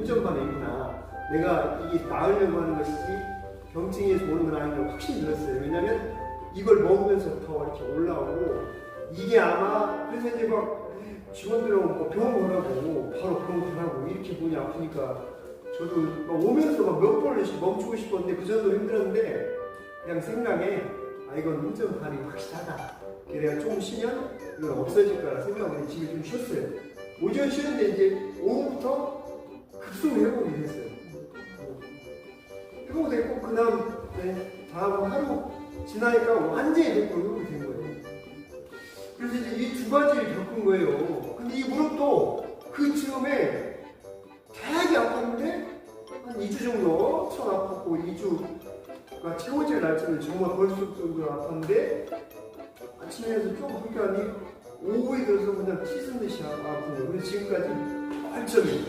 오전반에 있구나. 내가 이게 나으려고 하는 것이지 경증에서 오는 건 아닌 걸 확실히 들었어요. 왜냐면 이걸 먹으면서 더 이렇게 올라오고 이게 아마 그래서 이제 막 직원들하고 뭐 병원 가라고 바로 병원 가라고 이렇게 보니 아프니까 저도 막 오면서 막 몇 번씩 멈추고 싶었는데 그 정도로 힘들었는데 그냥 생각에 아 이건 인전 반이 확실하다. 그래야 조금 쉬면 이건 없어질 거라 생각하고 집에 좀 쉬었어요. 오전 쉬는데 이제 오후부터 회복됐고 그 다음 네, 다음 하루 지나니까 완전히 회복이 된 거예요. 그래서 이제 이 두 가지를 겪은 거예요. 근데 이 무릎도 그 즈음에 되게 아팠는데 한 2주 정도 처음 아팠고 2주가 최고치를 날 때는 정말 벌써 정도로 아팠는데 아침에 해서 좀 불편하니 오후에 들어서 그냥 찢은 듯이 아픈 거예요. 그래서 지금까지 8점이에요.